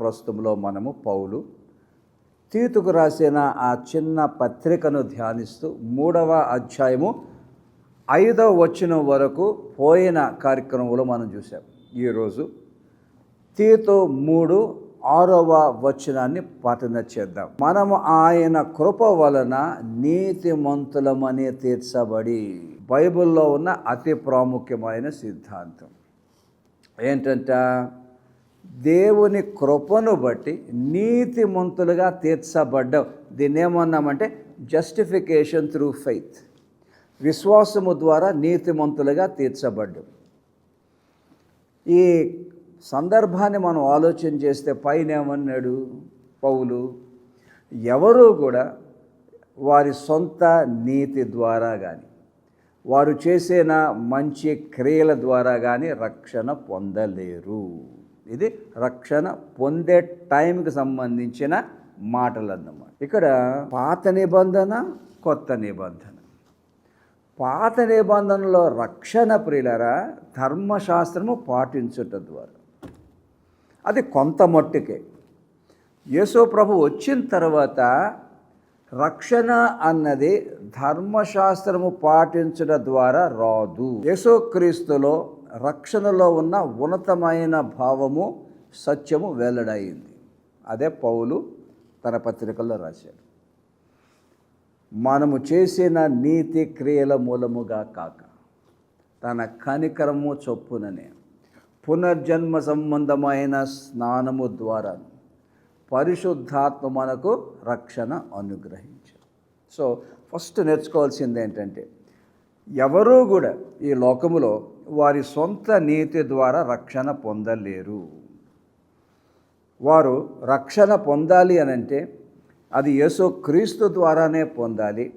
ప్రస్తుతంలో మనము పౌలు. తీతుకు రాసిన ఆ చిన్న పత్రికను ధ్యానిస్తూ మూడవ అధ్యాయము ఐదవ వచనం వరకు పోయిన కార్యక్రమంలో మనం చూసాం ఈరోజు తీతు మూడు ఆరవ వచనాన్ని పఠన చేద్దాం. మనము ఆయన కృప వలన నీతిమంతులమని తీర్చబడి బైబిల్లో ఉన్న అతి ప్రాముఖ్యమైన సిద్ధాంతం. ఏంటంటే? దేవుని కృపను బట్టి నీతిమంతులుగా తీర్చబడ్డం దీన్ని ఏమన్నామంటే జస్టిఫికేషన్ త్రూ ఫెయిత్ విశ్వాసము ద్వారా నీతిమంతులుగా తీర్చబడ్డం ఈ సందర్భాన్ని మనం ఆలోచన చేస్తే పైన ఏమన్నాడు పౌలు? ఎవరూ కూడా వారి సొంత నీతి ద్వారా కానీ వారు చేసిన మంచి క్రియల ద్వారా కానీ రక్షణ పొందలేరు. ఇది రక్షణ పొందే టైంకి సంబంధించిన మాటలు అన్నమాట ఇక్కడ పాత నిబంధన కొత్త నిబంధన. పాత నిబంధనలో రక్షణ ప్రియులరా ధర్మశాస్త్రము పాటించుట ద్వారా. అది కొంత మట్టుకే. యేసు ప్రభు వచ్చిన తర్వాత రక్షణ అన్నది ధర్మశాస్త్రము పాటించడం ద్వారా రాదు. యేసుక్రీస్తులో రక్షణలో ఉన్న ఉన్నతమైన భావము సత్యము వెల్లడైంది. అదే పౌలు తన పత్రికల్లో రాశాడు. మనము చేసిన నీతి క్రియల మూలముగా కాక తన కనికరము చొప్పుననే పునర్జన్మ సంబంధమైన స్నానము ద్వారా పరిశుద్ధాత్మ మనకు రక్షణ అనుగ్రహించారు సో ఫస్ట్ నేర్చుకోవాల్సింది ఏంటంటే ఎవరూ కూడా ఈ లోకములో వారి సొంత నీతి ద్వారా రక్షణ పొందలేరు. వారు రక్షణ పొందాలి అని అంటే అది యేసుక్రీస్తు ద్వారానే పొందాలి.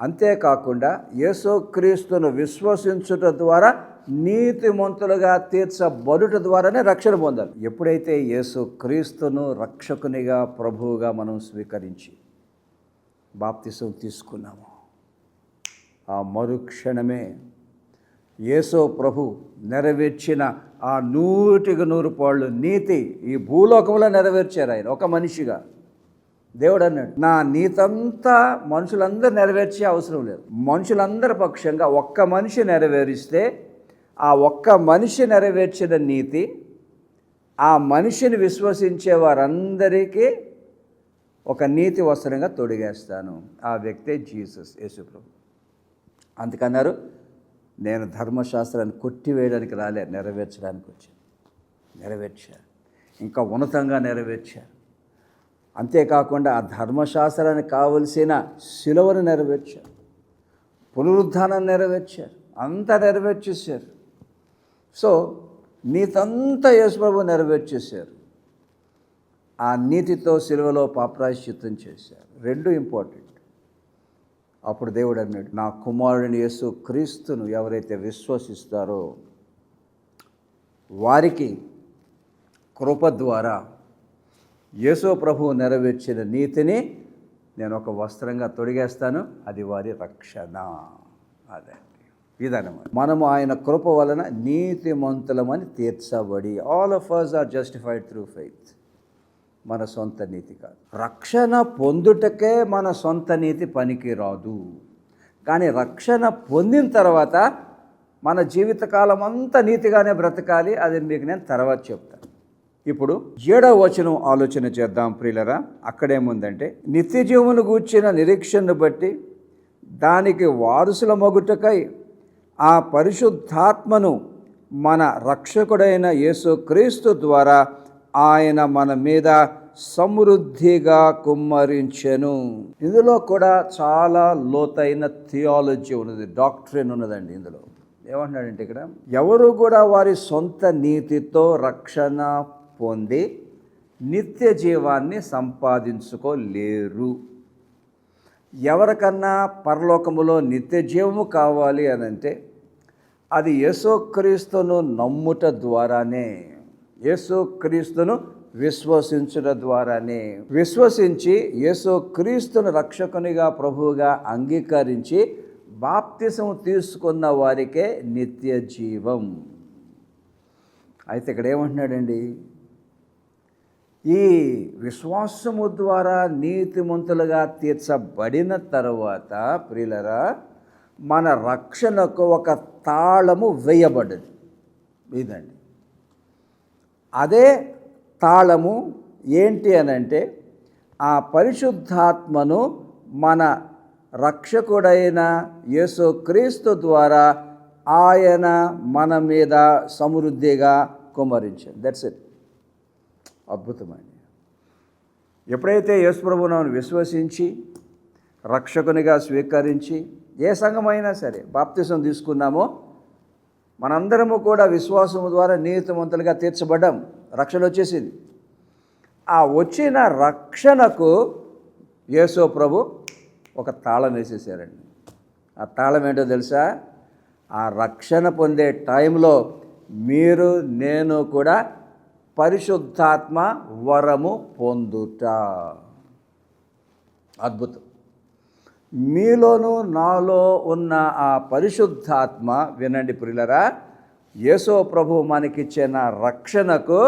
అంతేకాకుండా యేసుక్రీస్తును విశ్వసించుట ద్వారా నీతిమంతులుగా తీర్చబడుట ద్వారానే రక్షణ పొందాలి. ఎప్పుడైతే యేసు క్రీస్తును రక్షకునిగా ప్రభువుగా మనం స్వీకరించి బాప్తిసం తీసుకున్నామో ఆ మరుక్షణమే యేసో ప్రభు నెరవేర్చిన ఆ నూటికి నూరు పాళ్ళు నీతి ఈ భూలోకంలో నెరవేర్చారు ఆయన ఒక మనిషిగా. దేవుడు అన్నాడు నా నీతంతా మనుషులందరూ నెరవేర్చే అవసరం లేదు. మనుషులందరి పక్షంగా ఒక్క మనిషి నెరవేరిస్తే ఆ ఒక్క మనిషి నెరవేర్చిన నీతి ఆ మనిషిని విశ్వసించే వారందరికీ ఒక నీతి వస్త్రంగా తొడిగేస్తాను. ఆ వ్యక్తే జీసస్ యేసుప్రభు అందుకన్నారు నేను ధర్మశాస్త్రాన్ని కొట్టివేయడానికి రాలే నెరవేర్చడానికి వచ్చాను. నెరవేర్చారు ఇంకా ఉన్నతంగా నెరవేర్చారు అంతేకాకుండా ఆ ధర్మశాస్త్రానికి కావలసిన శిలువను నెరవేర్చారు పునరుద్ధానం నెరవేర్చారు అంతా నెరవేర్చేశారు. సో నీతంతా యేసుప్రభు నెరవేర్చేశారు. ఆ నీతితో సిలువలో పాప్రాయశ్చిత్తం చేశారు. రెండు ఇంపార్టెంట్. అప్పుడు దేవుడు అన్నాడు నా కుమారుని యేసు క్రీస్తును ఎవరైతే విశ్వసిస్తారో వారికి కృప ద్వారా యేసో ప్రభువు నెరవేర్చిన నీతిని నేను ఒక వస్త్రంగా తొడిగేస్తాను అది వారి రక్షణ. అదే. ఇదన్నమాట. మనము ఆయన కృప వలన నీతిమంతులమని తీర్చబడి all of us are justified through faith మన సొంత నీతి కాదు. రక్షణ పొందుటకే మన సొంత నీతి పనికి రాదు. కానీ రక్షణ పొందిన తర్వాత మన జీవితకాలం అంతా నీతిగానే బ్రతకాలి అది మీకు నేను తర్వాత చెప్తాను ఇప్పుడు ఏడవ వచనం ఆలోచన చేద్దాం ప్రియులరా. అక్కడేముందంటే నిత్య జీవును గూర్చిన నిరీక్షణను బట్టి దానికి వారసుల మగుటకై ఆ పరిశుద్ధాత్మను మన రక్షకుడైన యేసుక్రీస్తు ద్వారా ఆయన మన మీద సమృద్ధిగా కుమ్మరించెను. ఇందులో కూడా చాలా లోతైన థియాలజీ ఉన్నది డాక్టరీన్ ఉన్నదండి ఇందులో. ఏమంటున్నాడంటే ఇక్కడ ఎవరు కూడా వారి సొంత నీతితో రక్షణ పొంది నిత్య జీవాన్ని సంపాదించుకోలేరు. ఎవరికన్నా పరలోకములో నిత్య జీవము కావాలి అనంటే అది యేసోక్రీస్తును నమ్ముట ద్వారానే. యేసుక్రీస్తును విశ్వసించడం ద్వారానే. విశ్వసించి యేసుక్రీస్తును రక్షకునిగా ప్రభువుగా అంగీకరించి బాప్తిసం తీసుకున్న వారికే నిత్య జీవం. అయితే ఇక్కడ ఏమంటున్నాడండి ఈ విశ్వాసము ద్వారా నీతిమంతులుగా తీర్చబడిన తరువాత ప్రియులరా మన రక్షణకు ఒక తాళము వేయబడ్డది ఇదండి. అదే తాళము ఏంటి అనంటే ఆ పరిశుద్ధాత్మను మన రక్షకుడైన యేసుక్రీస్తు ద్వారా ఆయన మన మీద సమృద్ధిగా కుమరించాడు దట్స్ ఇట్ అద్భుతమైన ఎప్పుడైతే యేసుప్రభునను విశ్వసించి రక్షకునిగా స్వీకరించి ఏ సంఘమైనా సరే బాప్తిసం తీసుకున్నామో మనందరము కూడా విశ్వాసము ద్వారా నీతిమంతులుగా తీర్చబడ్డాం. రక్షణ వచ్చేసింది. ఆ వచ్చిన రక్షణకు యేసో ప్రభు ఒక తాళం వేసేసారండి. ఆ తాళం ఏంటో తెలుసా? ఆ రక్షణ పొందే టైంలో మీరు నేను కూడా పరిశుద్ధాత్మ వరము పొందుట. అద్భుతం. మీలోను నాలో ఉన్న ఆ పరిశుద్ధాత్మ వినండి ప్రియులరా యేసో ప్రభు మనకిచ్చిన రక్షణకు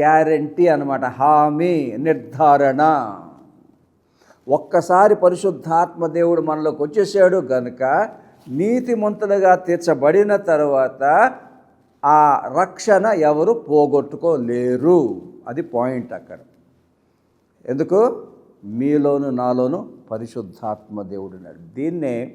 గ్యారంటీ అన్నమాట హామీ నిర్ధారణ. ఒక్కసారి పరిశుద్ధాత్మ దేవుడు మనలోకి వచ్చేసాడు గనుక నీతిమంతులుగా తీర్చబడిన తర్వాత ఆ రక్షణ ఎవరు పోగొట్టుకోలేరు. అది పాయింట్ అక్కడ. ఎందుకు? మీలోను నాలోను పరిశుద్ధాత్మ దేవుడు ఉన్నాడు దీన్నే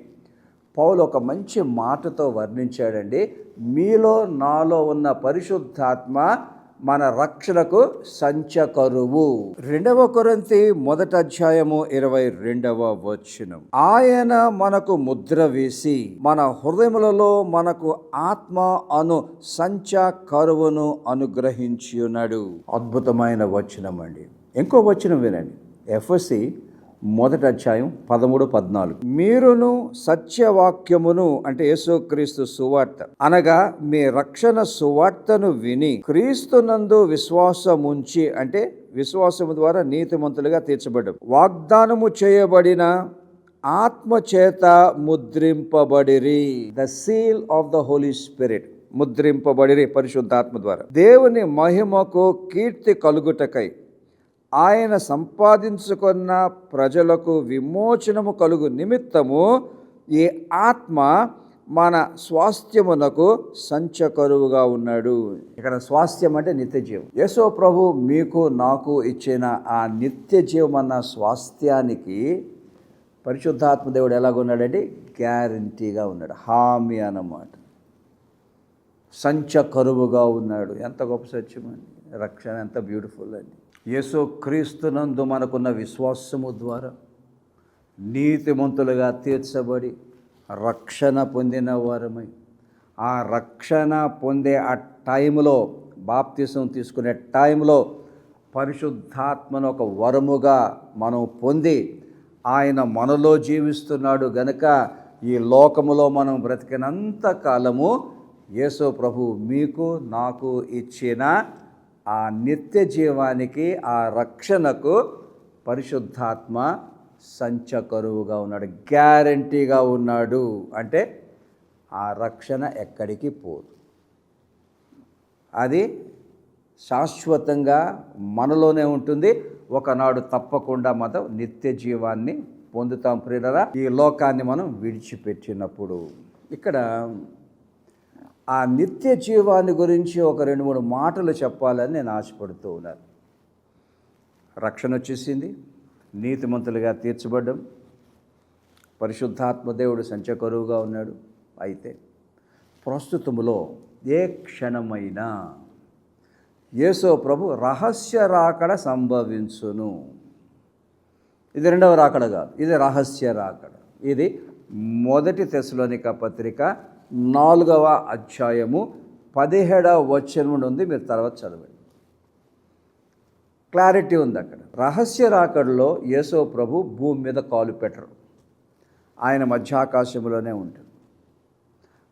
పౌలు ఒక మంచి మాటతో వర్ణించాడండి. మీలో నాలో ఉన్న పరిశుద్ధాత్మ మన రక్షణకు సంచకరువు. రెండవ కొరంతి మొదట అధ్యాయము ఇరవై రెండవ వచనం. ఆయన మనకు ముద్ర వేసి మన హృదయములలో మనకు ఆత్మ అను సంచ కరువును అనుగ్రహించి ఉన్నాడు అద్భుతమైన వచనం అండి ఇంకో వచనం వినండి. ఎఫ్ఎస్సి మొదటి అధ్యాయం పదమూడు పద్నాలుగు. మీరును సత్యవాక్యమును అంటే యేసుక్రీస్తు సువార్త అనగా మీ రక్షణ సువార్తను విని క్రీస్తునందు విశ్వాసముంచి అంటే విశ్వాసము ద్వారా నీతిమంతులుగా తీర్చబడ్డం వాగ్దానము చేయబడిన ఆత్మ చేత ముద్రింపబడిరి. The seal of the Holy Spirit ముద్రింపబడిరి పరిశుద్ధాత్మ ద్వారా. దేవుని మహిమకు కీర్తి కలుగుటకై. ఆయన సంపాదించుకున్న ప్రజలకు విమోచనము కలుగు నిమిత్తము ఈ ఆత్మ మన స్వాస్థ్యమునకు సంచకరువుగా ఉన్నాడు. ఇక్కడ స్వాస్థ్యం అంటే నిత్య జీవం యశో ప్రభు మీకు నాకు ఇచ్చిన ఆ నిత్య జీవం అన్న స్వాస్థ్యానికి పరిశుద్ధాత్మ దేవుడు ఎలాగున్నాడంటే గ్యారంటీగా ఉన్నాడు. హామీ అన్నమాట. సంచ కరువుగా ఉన్నాడు. ఎంత గొప్ప సత్యం అండి రక్షణ ఎంత బ్యూటిఫుల్ అండి. యేసు క్రీస్తునందు మనకున్న విశ్వాసము ద్వారా నీతిమంతులుగా తీర్చబడి రక్షణ పొందిన వారమై ఆ రక్షణ పొందే ఆ టైంలో బాప్తిసం తీసుకునే టైంలో పరిశుద్ధాత్మను ఒక వరముగా మనం పొంది ఆయన మనలో జీవిస్తున్నాడు గనక ఈ లోకములో మనం బ్రతికినంత కాలము యేసు ప్రభు మీకు నాకు ఇచ్చిన ఆ నిత్య జీవానికి ఆ రక్షణకు పరిశుద్ధాత్మ సంచకరువుగా ఉన్నాడు గ్యారంటీగా ఉన్నాడు. అంటే ఆ రక్షణ ఎక్కడికి పోదు. అది శాశ్వతంగా మనలోనే ఉంటుంది. ఒకనాడు తప్పకుండా మనం నిత్య జీవాన్ని పొందుతాం ప్రియులరా. ఈ లోకాన్ని మనం విడిచిపెట్టినప్పుడు ఇక్కడ ఆ నిత్య జీవాన్ని గురించి ఒక రెండు మూడు మాటలు చెప్పాలని నేను ఆశపడుతూ ఉన్నాను. రక్షణ వచ్చేసింది. నీతిమంతులుగా తీర్చబడ్డం. పరిశుద్ధాత్మదేవుడు సంచకరువుగా ఉన్నాడు. అయితే ప్రస్తుతములో ఏ క్షణమైనా యేసో ప్రభు రహస్య రాకడ సంభవించును. ఇది రెండవ రాకడ కాదు. ఇది రహస్య రాకడ. ఇది మొదటి తెశలోనిక పత్రిక నాలుగవ అధ్యాయము పదిహేడవ వచనం నుండి ఉంది. మీరు తర్వాత చదవండి. క్లారిటీ ఉంది అక్కడ. రహస్య రాకడలో యేసో ప్రభు భూమి మీద కాలు పెట్టరు. ఆయన మధ్యాకాశంలోనే ఉంటుంది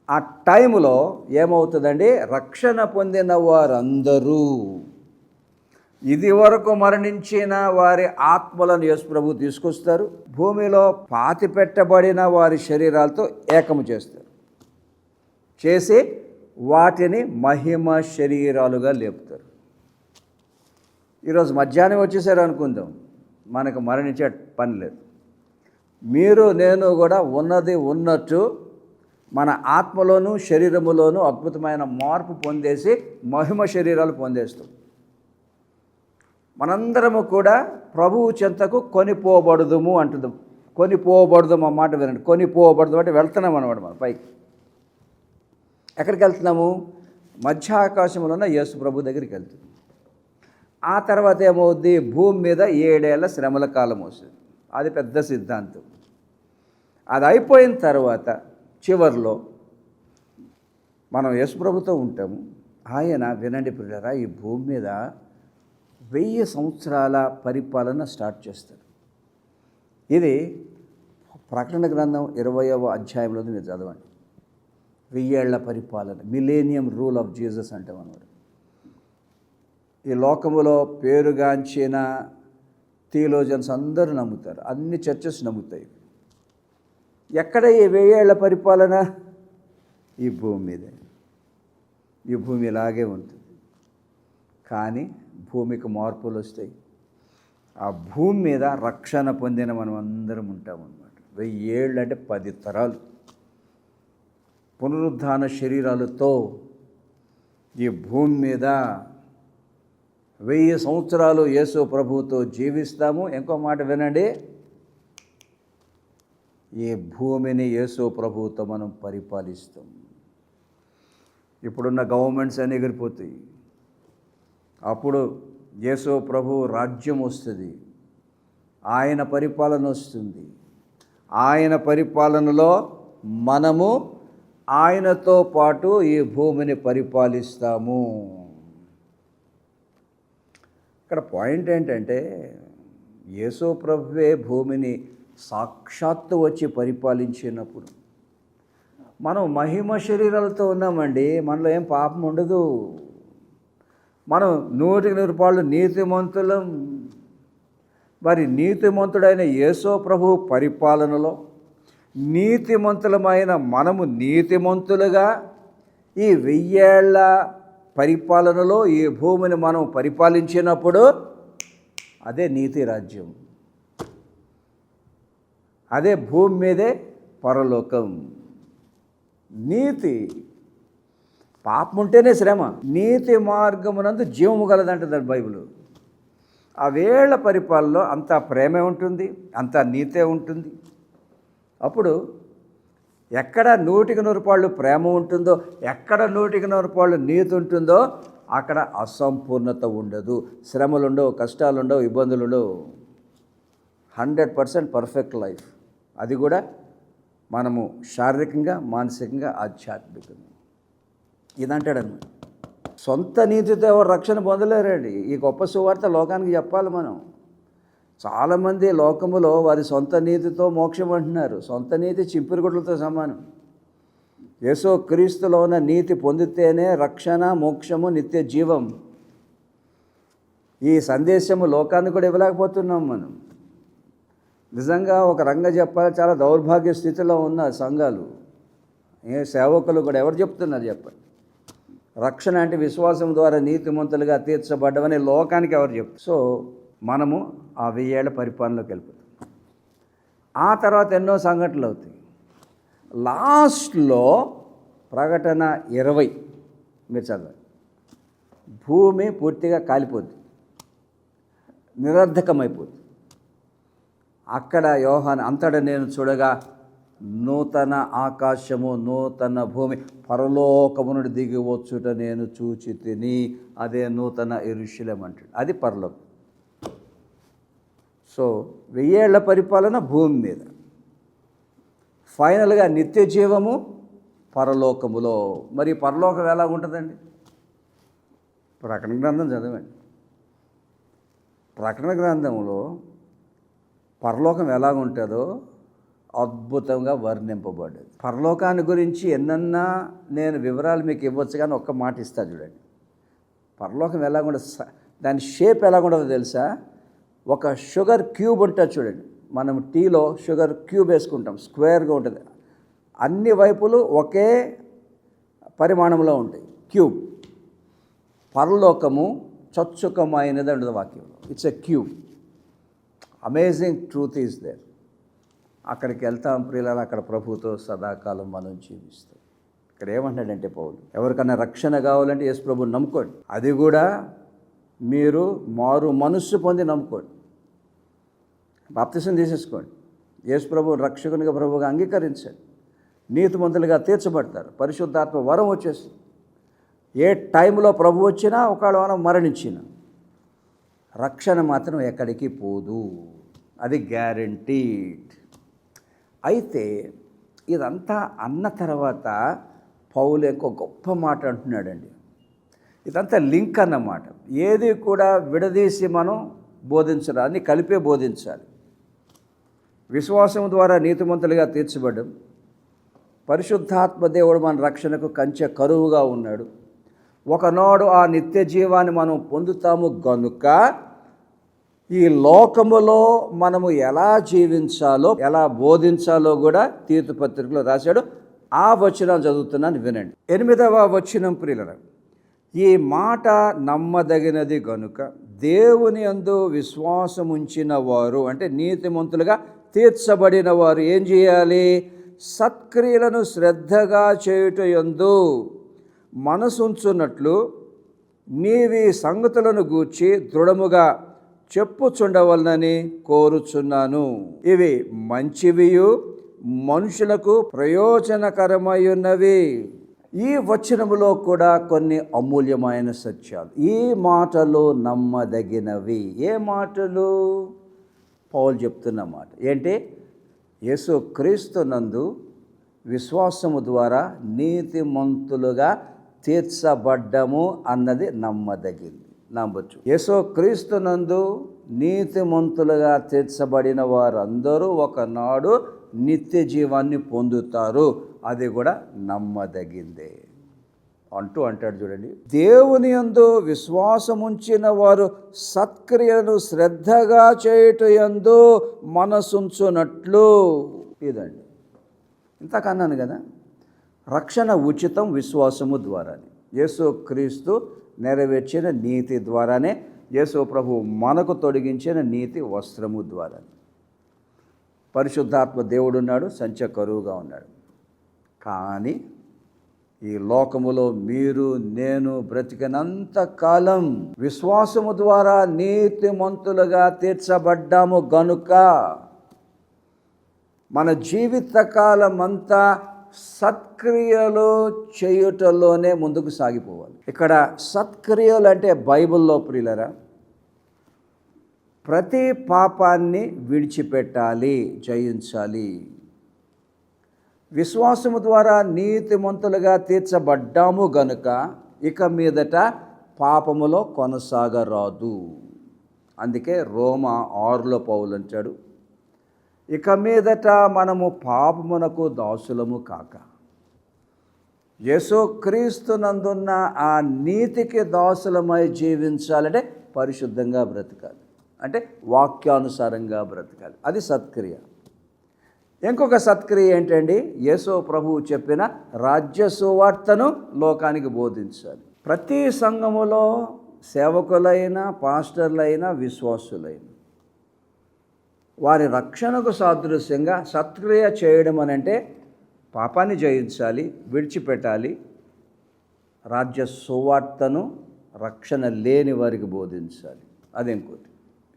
ఆ టైంలో ఏమవుతుందండి? రక్షణ పొందిన వారందరూ ఇది వరకు మరణించిన వారి ఆత్మలను యేసు ప్రభు తీసుకొస్తారు. భూమిలో పాతి పెట్టబడిన వారి శరీరాలతో ఏకము చేస్తారు. చేసి వాటిని మహిమ శరీరాలుగా లేపుతారు. ఈరోజు మధ్యాహ్నం వచ్చేసారు అనుకుందాం. మనకు మరణించే పని లేదు. మీరు నేను కూడా ఉన్నది ఉన్నట్టు మన ఆత్మలోనూ శరీరములోనూ అద్భుతమైన మార్పు పొందేసి మహిమ శరీరాలు పొందేస్తాం. మనందరము కూడా ప్రభువు చెంతకు కొనిపోబడదుము అంటుంది. కొనిపోబడదు మా మాట వినండి. కొనిపోబడదు అంటే వెళ్తున్నాం అనమాట మన పైకి. ఎక్కడికి వెళ్తున్నాము? మధ్య ఆకాశంలో ఉన్న యేసు ప్రభు దగ్గరికి వెళ్తుంది. ఆ తర్వాత ఏమవుద్ది? భూమి మీద ఏడేళ్ళ శ్రమల కాలం వస్తుంది. అది పెద్ద సిద్ధాంతం. అది అయిపోయిన తర్వాత చివరిలో మనం యేసు ప్రభుతో ఉంటాము. ఆయన వినండి పిల్లరా ఈ భూమి మీద వెయ్యి సంవత్సరాల పరిపాలన స్టార్ట్ చేస్తారు. ఇది ప్రకటన గ్రంథం ఇరవయవ అధ్యాయంలో మీరు చదవండి. వెయ్యేళ్ళ పరిపాలన. మిలేనియం రూల్ ఆఫ్ జీసస్ అంటే అన్నమాట ఈ లోకములో పేరుగాంచిన థియోలోజన్స్ అందరూ నమ్ముతారు. అన్ని చర్చెస్ నమ్ముతాయి. ఎక్కడ ఈ వెయ్యేళ్ళ పరిపాలన? ఈ భూమి మీదే. ఈ భూమి ఇలాగే ఉంటుంది. కానీ భూమికి మార్పులు వస్తాయి. ఆ భూమి మీద రక్షణ పొందిన మనం అందరం ఉంటాం వెయ్యేళ్ళు వెయ్యి ఏళ్ళు అంటే పది తరాలు. పునరుద్ధాన శరీరాలతో ఈ భూమి మీద వెయ్యి సంవత్సరాలు యేసు ప్రభువుతో జీవిస్తాము. ఇంకో మాట వినండి. ఈ భూమిని యేసు ప్రభువుతో మనం పరిపాలిస్తాం. ఇప్పుడున్న గవర్నమెంట్స్ అన్నీ ఎగిరిపోతాయి. అప్పుడు యేసు ప్రభు రాజ్యం వస్తుంది. ఆయన పరిపాలన వస్తుంది. ఆయన పరిపాలనలో మనము ఆయనతో పాటు ఈ భూమిని పరిపాలిస్తాము. ఇక్కడ పాయింట్ ఏంటంటే యేసు ప్రభువే భూమిని సాక్షాత్తు వచ్చి పరిపాలించినప్పుడు. మనం మహిమ శరీరాలతో ఉన్నామండి మనలో ఏం పాపం ఉండదు. మనం నూటికి నూరు పాళ్ళు నీతిమంతులం. మరి నీతిమంతుడైన యేసో ప్రభు పరిపాలనలో నీతిమంతులమైన మనము నీతిమంతులుగా ఈ వెయ్యేళ్ళ పరిపాలనలో ఈ భూమిని మనం పరిపాలించినప్పుడు అదే నీతి రాజ్యం. అదే భూమి మీదే పరలోకం. నీతి పాపం ఉంటేనే శ్రమ. నీతి మార్గమునందు జీవము గలదంటుంది బైబిల్. ఆ వేళ్ళ పరిపాలనలో అంత ప్రేమే ఉంటుంది అంత నీతే ఉంటుంది. అప్పుడు ఎక్కడ నూటికి నూరుపాళ్ళు ప్రేమ ఉంటుందో ఎక్కడ నూటికి నూరుపాళ్ళు నీతి ఉంటుందో అక్కడ అసంపూర్ణత ఉండదు. శ్రమలు ఉండవు కష్టాలు ఉండవు ఇబ్బందులు ఉండవు హండ్రెడ్ పర్సెంట్ పర్ఫెక్ట్ లైఫ్. అది కూడా మనము శారీరకంగా మానసికంగా ఆధ్యాత్మికంగా. ఇదంటాడన్నమాట సొంత నీతితో ఎవరు రక్షణ పొందలేరండి. ఈ గొప్ప సువార్త లోకానికి చెప్పాలి మనం. చాలామంది లోకములో వారి సొంత నీతితో మోక్షం అంటున్నారు. సొంత నీతి చింపిరిగుడ్లతో సమానం. యేసో క్రీస్తులో ఉన్న నీతి పొందితేనే రక్షణ మోక్షము నిత్య జీవం. ఈ సందేశము లోకాన్ని కూడా ఇవ్వలేకపోతున్నాం మనం. నిజంగా ఒక రంగ చెప్పాలి చాలా దౌర్భాగ్య స్థితిలో ఉన్న సంఘాలు. ఏ సేవకులు కూడా ఎవరు చెప్తున్నారు చెప్పండి. రక్షణ అంటే విశ్వాసం ద్వారా నీతిమంతులుగా తీర్చబడ్డమని లోకానికి ఎవరు చెప్తారు? సో మనము ఆ వెయ్యేళ్ళ పరిపాలనలోకి వెళ్ళిపోతాం. ఆ తర్వాత ఎన్నో సంఘటనలు అవుతాయి. లాస్ట్లో ప్రకటన ఇరవై మీరు చదవండి. భూమి పూర్తిగా కాలిపోద్ది. నిరర్ధకమైపోద్ది. అక్కడ యోహాన్ అంతటా నేను చూడగా నూతన ఆకాశము నూతన భూమి పరలోకము నుండి దిగి వచ్చుట నేను చూచి తిని అదే నూతన ఇరుషులం అంటాడు. అది పరలోకం. సో వెయ్యేళ్ళ పరిపాలన భూమి మీద. ఫైనల్గా నిత్య జీవము పరలోకములో. మరి పరలోకం ఎలా ఉంటుందండి? ప్రకటన గ్రంథం చదవండి. ప్రకటన గ్రంథంలో పరలోకం ఎలా ఉంటుందో అద్భుతంగా వర్ణింపబడ్డది. పరలోకాన్ని గురించి ఎన్నన్నా నేను వివరాలు మీకు ఇవ్వచ్చు కానీ ఒక్క మాట ఇస్తా చూడండి. పరలోకం ఎలాగుండదు దాని షేప్ ఎలా తెలుసా? ఒక షుగర్ క్యూబ్ ఉంటుంది చూడండి మనం టీలో షుగర్ క్యూబ్ వేసుకుంటాం స్క్వేర్గా ఉంటుంది. అన్ని వైపులు ఒకే పరిమాణంలో ఉంటాయి క్యూబ్. పరలోకము చచ్చుకమైనది ఉండదు వాక్యంలో. It's a cube amazing truth is there అక్కడికి వెళ్తాం ప్రియులారా అక్కడ ప్రభుతో సదాకాలం మనం జీవిస్తాం. ఇక్కడ ఏమంటాడంటే పౌలు ఎవరికైనా రక్షణ కావాలంటే యేసు ప్రభు నమ్ముకోండి. అది కూడా మీరు మారు మనస్సు పొంది నమ్ముకోండి. బాప్తిసం తీసేసుకోండి. యేసు ప్రభు రక్షకునిగా ప్రభుగా అంగీకరించండి. నీతిమంతులుగా తీర్చబడతారు. పరిశుద్ధాత్మ వరం వచ్చేస్తుంది. ఏ టైంలో ప్రభు వచ్చినా ఒకవేళ మనం మరణించినా రక్షణ మాత్రం ఎక్కడికి పోదు. అది గ్యారంటీడ్. అయితే ఇదంతా అన్న తర్వాత పౌలు ఇంకో గొప్ప మాట అంటున్నాడండి. ఇదంతా లింక్ అన్నమాట. ఏది కూడా విడదీసి మనం బోధించడం అన్ని కలిపే బోధించాలి. విశ్వాసం ద్వారా నీతిమంతులుగా తీర్చబడ్డం పరిశుద్ధాత్మ దేవుడు మన రక్షణకు కంచె కరువుగా ఉన్నాడు. ఒకనాడు ఆ నిత్య జీవాన్ని మనం పొందుతాము గనుక ఈ లోకములో మనము ఎలా జీవించాలో ఎలా బోధించాలో కూడా తీర్థపత్రికలో రాశాడు. ఆ వచనం చదువుతున్నాను వినండి. ఎనిమిదవ వచనం ప్రియుల ఈ మాట నమ్మదగినది గనుక దేవుని అందు విశ్వాసం ఉంచిన వారు అంటే నీతిమంతులుగా తీర్చబడిన వారు ఏం చేయాలి? సత్క్రియలను శ్రద్ధగా చేయుట ఎందు మనసుంచున్నట్లు నీవి సంగతులను గూర్చి దృఢముగా చెప్పుచుండవలనని కోరుచున్నాను. ఇవి మంచివియు మనుషులకు ప్రయోజనకరమయ్యున్నవి. ఈ వచనములో కూడా కొన్ని అమూల్యమైన సత్యాలు. ఈ మాటలు నమ్మదగినవి. ఏ మాటలు? పౌలు చెప్తున్న మాట. ఏంటి? యేసు క్రీస్తునందు విశ్వాసము ద్వారా నీతిమంతులుగా తీర్చబడ్డము అన్నది నమ్మదగింది. నమ్మచ్చు. యేసో క్రీస్తునందు నీతిమంతులుగా తీర్చబడిన వారందరూ ఒకనాడు నిత్య జీవాన్ని పొందుతారు. అది కూడా నమ్మదగిందే. అంటూ అంటాడు చూడండి. దేవుని యందు విశ్వాసముంచిన వారు సత్క్రియలను శ్రద్ధగా చేయుట ఎందు మనసుంచునట్లు. ఇదండి. ఇంతకన్నాను కదా రక్షణ ఉచితం విశ్వాసము ద్వారానే. యేసు క్రీస్తు నెరవేర్చిన నీతి ద్వారానే యేసు ప్రభు మనకు తొడిగించిన నీతి వస్త్రము ద్వారానే. పరిశుద్ధాత్మ దేవుడున్నాడు సంచ కరువుగా ఉన్నాడు. కానీ ఈ లోకములో మీరు నేను బ్రతికినంత కాలం విశ్వాసము ద్వారా నీతిమంతులుగా తీర్చబడ్డాము గనుక మన జీవితకాలం అంతా సత్క్రియలు చేయుటలోనే ముందుకు సాగిపోవాలి. ఇక్కడ సత్క్రియలు అంటే బైబిల్లో ప్రియులరా ప్రతి పాపాన్ని విడిచిపెట్టాలి జయించాలి. విశ్వాసము ద్వారా నీతిమంతులుగా తీర్చబడ్డాము గనుక ఇక మీదట పాపములో కొనసాగరాదు. అందుకే రోమ ఆరులో పౌలు అంటాడు ఇక మీదట మనము పాపమునకు దాసులము కాక. యేసుక్రీస్తునందున్న ఆ నీతికి దాసులమై జీవించాలంటే పరిశుద్ధంగా బ్రతకాలి. అంటే వాక్యానుసారంగా బ్రతకాలి. అది సత్క్రియ. ఇంకొక సత్క్రియ ఏంటండి? యేసో ప్రభువు చెప్పిన రాజ్య సువార్తను లోకానికి బోధించాలి. ప్రతి సంఘములో సేవకులైన పాస్టర్లైన విశ్వాసులైన వారి రక్షణకు సాదృశ్యంగా సత్క్రియ చేయడం అని అంటే పాపాన్ని జయించాలి విడిచిపెట్టాలి రాజ్య సువార్తను రక్షణ లేని వారికి బోధించాలి. అది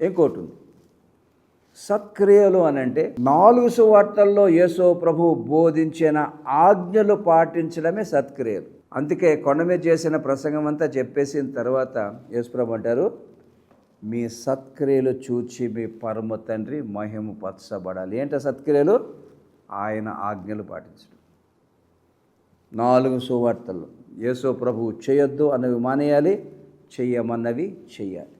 ఇంకోటి ఉంది సత్క్రియలు అని అంటే నాలుగు సువార్తల్లో యేసో ప్రభు బోధించిన ఆజ్ఞలు పాటించడమే సత్క్రియలు. అందుకే కొండ మీద చేసిన ప్రసంగం అంతా చెప్పేసిన తర్వాత యేసుప్రభు అంటారు మీ సత్క్రియలు చూచి మీ పరమ తండ్రి మహిమ పచ్చబడాలి ఏంట సత్క్రియలు? ఆయన ఆజ్ఞలు పాటించడం. నాలుగు సువార్తలు యేసో ప్రభువు చేయొద్దు అన్నవి మానేయాలి చెయ్యమన్నవి చెయ్యాలి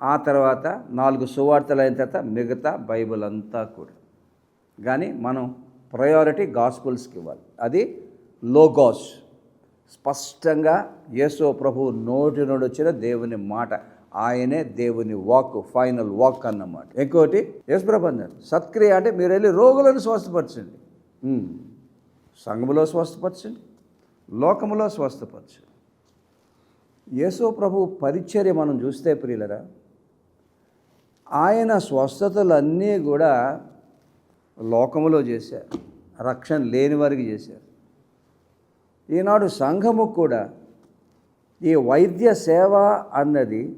ఆ తర్వాత నాలుగు సువార్తలు అయిన తర్వాత మిగతా బైబిల్ అంతా కూడా. కానీ మనం ప్రయారిటీ గాస్పుల్స్కి ఇవ్వాలి. అది లోగాస్. స్పష్టంగా యేసో ప్రభు నోటి నుండి వచ్చిన దేవుని మాట. ఆయనే దేవుని వాక్ ఫైనల్ వాక్ అన్నమాట. ఇంకోటి యేసుప్రభు అన్నారు సత్క్రియ అంటే మీరు వెళ్ళి రోగులను స్వస్థపరచండి. సంఘములో స్వస్థపరచండి. లోకములో స్వస్థపరచండి. యేసో ప్రభు పరిచర్య మనం చూస్తే ప్రియులరా ఆయన స్వస్థతలన్నీ కూడా లోకములో చేశారు. రక్షణ లేని వారికి చేశారు. ఈనాడు సంఘము కూడా ఈ వైద్య సేవ అన్నది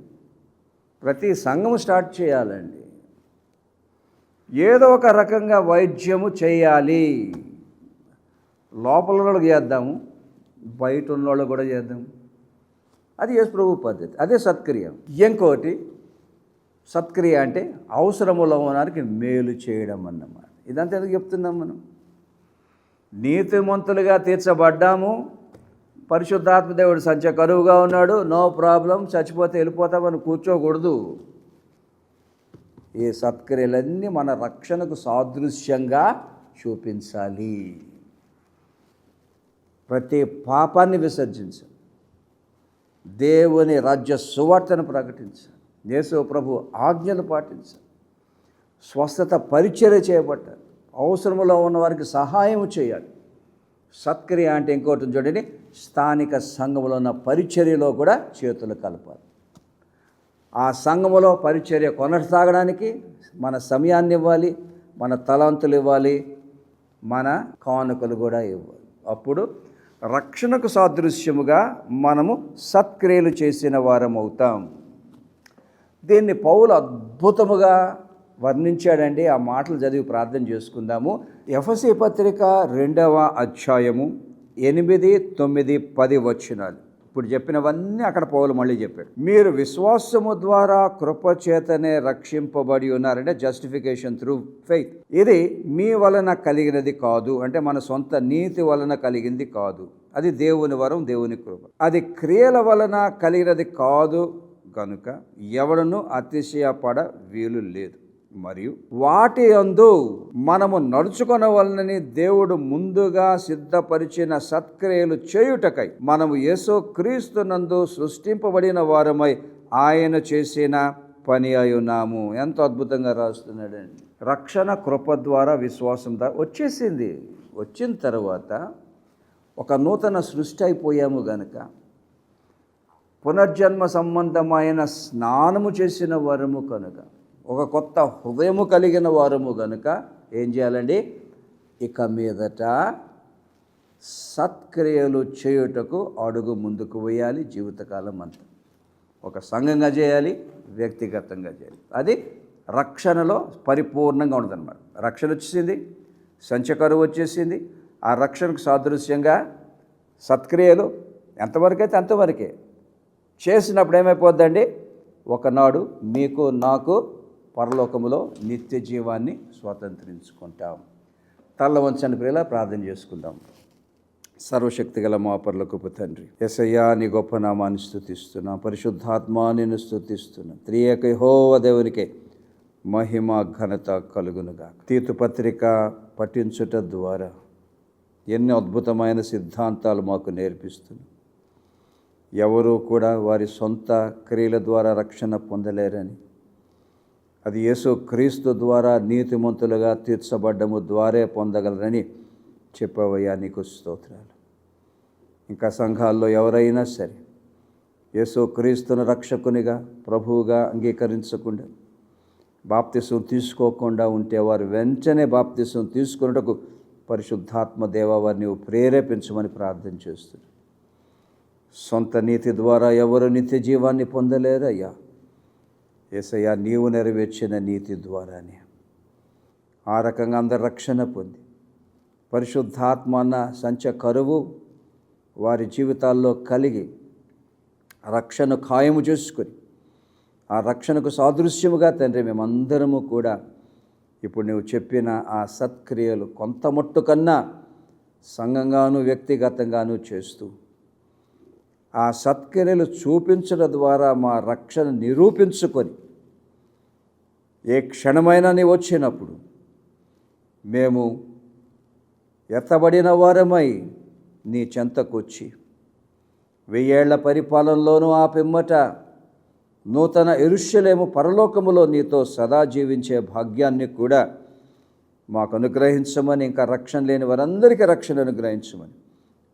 ప్రతి సంఘము స్టార్ట్ చేయాలండి. ఏదో ఒక రకంగా వైద్యము చేయాలి. లోపల వాళ్ళకి చేద్దాము బయట ఉన్న వాళ్ళు కూడా చేద్దాము. అది యేసు ప్రభు పద్ధతి అదే సత్క్రియ. ఇంకోటి సత్క్రియ అంటే అవసరములో ఉన్నవారికి మేలు చేయడం అన్నమాట. ఇదంతా ఎందుకు చెప్తున్నాం మనం? నీతిమంతులుగా తీర్చబడ్డాము. పరిశుద్ధాత్మదేవుడు సంచ కరువుగా ఉన్నాడు. నో ప్రాబ్లం చచ్చిపోతే వెళ్ళిపోతామని కూర్చోకూడదు. ఈ సత్క్రియలన్నీ మన రక్షణకు సాదృశ్యంగా చూపించాలి. ప్రతి పాపాన్ని విసర్జించాలి. దేవుని రాజ్య సువార్తను ప్రకటించాలి. యేసు ప్రభు ఆజ్ఞలు పాటించారు. స్వస్థత పరిచర్య చేయబట్టాలి అవసరంలో ఉన్న వారికి సహాయం చేయాలి. సత్క్రియ అంటే ఇంకోటి చూడండి స్థానిక సంఘంలో ఉన్న పరిచర్యలో కూడా చేతులు కలపాలి. ఆ సంఘములో పరిచర్య కొనసాగడానికి మన సమయాన్ని ఇవ్వాలి మన తలంతులు ఇవ్వాలి మన కానుకలు కూడా ఇవ్వాలి. అప్పుడు రక్షణకు సాదృశ్యముగా మనము సత్క్రియలు చేసిన వారం అవుతాం దీన్ని పౌలు అద్భుతముగా వర్ణించాడండి. ఆ మాటలు చదివి ప్రార్థన చేసుకుందాము. ఎఫసి పత్రిక రెండవ అధ్యాయము ఎనిమిది తొమ్మిది పది వచ్చినాలు ఇప్పుడు చెప్పినవన్నీ అక్కడ పౌలు మళ్ళీ చెప్పాడు. మీరు విశ్వాసము ద్వారా కృపచేతనే రక్షింపబడి ఉన్నారంటే జస్టిఫికేషన్ త్రూ ఫెయిత్ ఇది మీ వలన కలిగినది కాదు. అంటే మన సొంత నీతి వలన కలిగింది కాదు. అది దేవుని వరం దేవుని కృప. అది క్రియల వలన కలిగినది కాదు. కనుక ఎవడను అతిశయపడ వీలు లేదు. మరియు వాటి అందు మనము నడుచుకొన వలనని దేవుడు ముందుగా సిద్ధపరిచిన సత్క్రియలు చేయుటకై మనము యేసో క్రీస్తునందు సృష్టింపబడిన వారమై ఆయన చేసిన పని అయి ఎంత అద్భుతంగా రాస్తున్నాడండి. రక్షణ కృప ద్వారా విశ్వాసం వచ్చేసింది. వచ్చిన తర్వాత ఒక నూతన సృష్టి అయిపోయాము గనుక పునర్జన్మ సంబంధమైన స్నానము చేసిన వరము కనుక ఒక కొత్త హృదయము కలిగిన వారము కనుక ఏం చేయాలండి? ఇక మీదట సత్క్రియలు చేయుటకు అడుగు ముందుకు వేయాలి జీవితకాలం అంతా. ఒక సంఘంగా చేయాలి వ్యక్తిగతంగా చేయాలి. అది రక్షణలో పరిపూర్ణంగా ఉండదన్నమాట. రక్షణ వచ్చేసింది సంచకరువు వచ్చేసింది. ఆ రక్షణకు సాదృశ్యంగా సత్క్రియలు ఎంతవరకైతే అంతవరకే. చేసినప్పుడు ఏమైపోద్దండి? ఒకనాడు మీకు నాకు పరలోకములో నిత్య జీవాన్ని స్వతంత్రించుకుంటాం. తల్ల వంచని ప్రియుల ప్రార్థన చేసుకుందాం. సర్వశక్తి గల మా గొప్ప తండ్రి ఎసయ్యా నీ గొప్ప నామాన్ని స్థుతిస్తున్నా పరిశుద్ధాత్మా నేను స్థుతిస్తున్నా త్రియేక హోవ దేవునికే మహిమ ఘనత కలుగునుగా తీతు పత్రిక పఠించుట ద్వారా ఎన్ని అద్భుతమైన సిద్ధాంతాలు మాకు నేర్పిస్తున్నాయి ఎవరూ కూడా వారి సొంత క్రియల ద్వారా రక్షణ పొందలేరని. అది యేసు క్రీస్తు ద్వారా నీతిమంతులుగా తీర్చబడ్డము ద్వారే పొందగలరని చెప్పవయ్యా నీకు స్తోత్రాలు. ఇంకా సంఘాల్లో ఎవరైనా సరే యేసు క్రీస్తును రక్షకునిగా ప్రభువుగా అంగీకరించకుండా బాప్తిసం తీసుకోకుండా ఉంటే వారు వెంటనే బాప్తిసం తీసుకున్నటకు పరిశుద్ధాత్మ దేవ వారిని ప్రేరేపించమని ప్రార్థన చేస్తున్నారు సొంత నీతి ద్వారా ఎవరు నిత్య జీవాన్ని పొందలేరయ్యా? ఏసయ్యా నీవు నెరవేర్చిన నీతి ద్వారానే. ఆ రకంగా అందరు రక్షణ పొంది. పరిశుద్ధాత్మ అన్న సంచ కరువు వారి జీవితాల్లో కలిగి రక్షణ ఖాయము చేసుకొని ఆ రక్షణకు సాదృశ్యముగా తండ్రి మేమందరము కూడా ఇప్పుడు నువ్వు చెప్పిన ఆ సత్క్రియలు కొంత మట్టుకన్నా సంఘంగాను వ్యక్తిగతంగాను చేస్తూ ఆ సత్క్రియలు చూపించడం ద్వారా మా రక్షణ నిరూపించుకొని ఏ క్షణమైనా నీ వచ్చినప్పుడు మేము ఎత్తబడిన వారమై నీ చెంతకొచ్చి వెయ్యేళ్ళ పరిపాలనలోనూ ఆ పిమ్మట నూతన ఎరుష్యలేము పరలోకములో నీతో సదా జీవించే భాగ్యాన్ని కూడా మాకు అనుగ్రహించమని ఇంకా రక్షణ లేని వారందరికీ రక్షణ అనుగ్రహించమని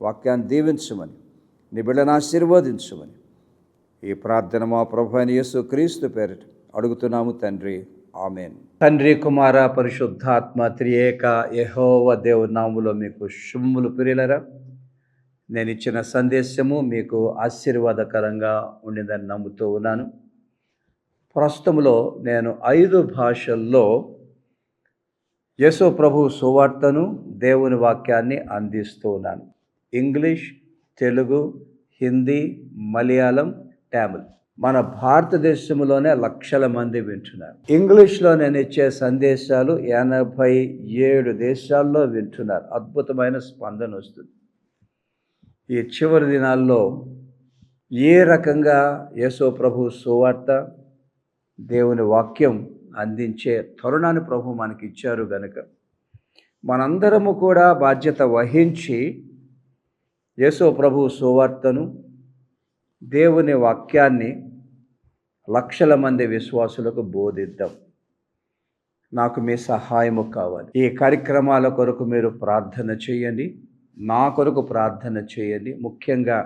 వాక్యాన్ని దీవించమని నీ బిడ్డను ఆశీర్వదించమని. ఈ ప్రార్థన మా ప్రభు అని యేసు క్రీస్తు పేరిట అడుగుతున్నాము తండ్రి. ఆమెన్. తండ్రి కుమార పరిశుద్ధాత్మ త్రియేక యహోవ దేవుని నాములో మీకు శుభములు పిరిలరా నేను ఇచ్చిన సందేశము మీకు ఆశీర్వాదకరంగా ఉండిందని నమ్ముతూ ఉన్నాను. ప్రస్తుతంలో నేను ఐదు భాషల్లో యేసు ప్రభు సువార్తను దేవుని వాక్యాన్ని అందిస్తూ ఉన్నాను. ఇంగ్లీష్ తెలుగు హిందీ మలయాళం తమిళ్. మన భారతదేశంలోనే లక్షల మంది వింటున్నారు. ఇంగ్లీష్లో నేను ఇచ్చే సందేశాలు ఎనభై ఏడు దేశాల్లో వింటున్నారు. అద్భుతమైన స్పందన వస్తుంది. ఈ చివరి దినాల్లో ఏ రకంగా యేసో ప్రభు సువార్త దేవుని వాక్యం అందించే తరుణాన్ని ప్రభు మనకి ఇచ్చారు గనుక మనందరము కూడా బాధ్యత వహించి యేసో ప్రభు సువార్తను దేవుని వాక్యాన్ని లక్షల మంది విశ్వాసులకు బోధిద్దాం. నాకు మీ సహాయము కావాలి. ఈ కార్యక్రమాల కొరకు మీరు ప్రార్థన చేయండి. నా కొరకు ప్రార్థన చేయండి. ముఖ్యంగా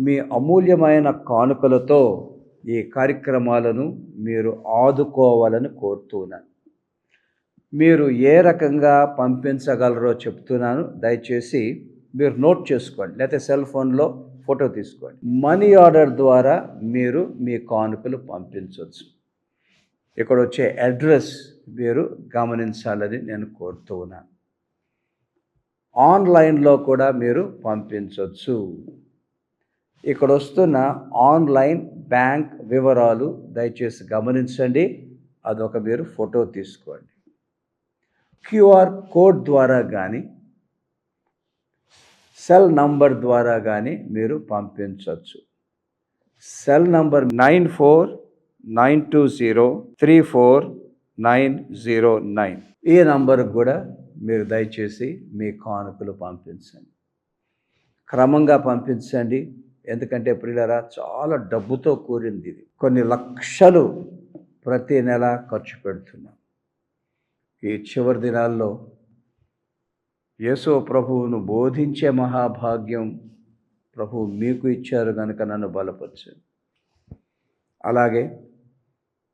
మీ అమూల్యమైన కానుకలతో ఈ కార్యక్రమాలను మీరు ఆదుకోవాలని కోరుతున్నాను మీరు ఏ రకంగా పంపించగలరో చెప్తున్నాను. దయచేసి మీరు నోట్ చేసుకోండి. లేకపోతే సెల్ ఫోన్లో ఫోటో తీసుకోండి. మనీ ఆర్డర్ ద్వారా మీరు మీ కానుకలు పంపించవచ్చు. ఇక్కడ వచ్చే అడ్రస్ మీరు గమనించాలని నేను కోరుతూ ఉన్నాను ఆన్లైన్లో కూడా మీరు పంపించవచ్చు. ఇక్కడ వస్తున్న ఆన్లైన్ బ్యాంక్ వివరాలు దయచేసి గమనించండి. అదొక మీరు ఫోటో తీసుకోండి. క్యూఆర్ కోడ్ ద్వారా కానీ సెల్ నంబర్ ద్వారా కానీ మీరు పంపించవచ్చు cell number nine four nine two zero three four nine zero nine. ఈ నంబర్కి కూడా మీరు దయచేసి మీ కానుకలు పంపించండి. క్రమంగా పంపించండి. ఎందుకంటే ప్రియులరా చాలా డబ్బుతో కూడింది ఇది. కొన్ని లక్షలు ప్రతి నెల ఖర్చు పెడుతున్నాం. ఈ చివరి దినాల్లో యేసో ప్రభువును బోధించే మహాభాగ్యం ప్రభు మీకు ఇచ్చారు కనుక నన్ను బలపరచండి అలాగే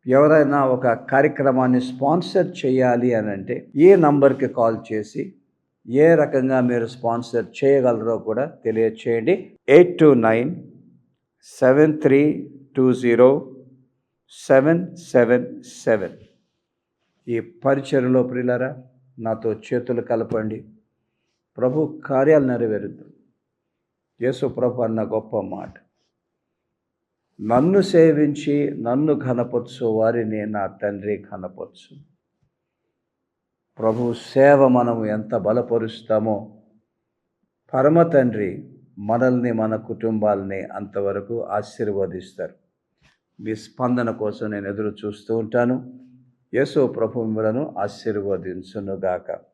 ఎవరైనా ఒక కార్యక్రమాన్ని స్పాన్సర్ చేయాలి అని అంటే ఏ నంబర్కి కాల్ చేసి ఏ రకంగా మీరు స్పాన్సర్ చేయగలరో కూడా తెలియచేయండి. Eight two nine seven three two zero seven seven seven. ఈ పరిచయలో ప్రిలరా నాతో చేతులు కలపండి. ప్రభు కార్యాలు నెరవేరుద్దాం. యేసు ప్రభు అన్న గొప్ప మాట. నన్ను సేవించి నన్ను ఘనపరచు వారిని నా తండ్రి ఘనపరచు. ప్రభు సేవ మనము ఎంత బలపరుస్తామో పరమ తండ్రి మనల్ని మన కుటుంబాలని అంతవరకు ఆశీర్వదిస్తారు. మీ స్పందన కోసం నేను ఎదురు చూస్తూ ఉంటాను. యేసు ప్రభు మిమ్మలను ఆశీర్వదించునుగాక.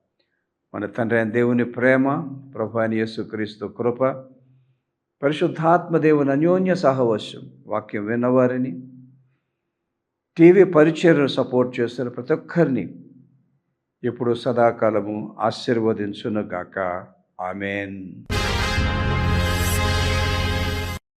మన తండ్రి అయిన దేవుని ప్రేమ ప్రభాని యేసుక్రీస్తు కృప పరిశుద్ధాత్మ దేవుని అన్యోన్య సహవశం వాక్యం విన్నవారిని టీవీ పరిచయను సపోర్ట్ చేస్తున్న ప్రతి ఒక్కరిని ఇప్పుడు సదాకాలము ఆశీర్వదించునుగాక. ఆమెన్.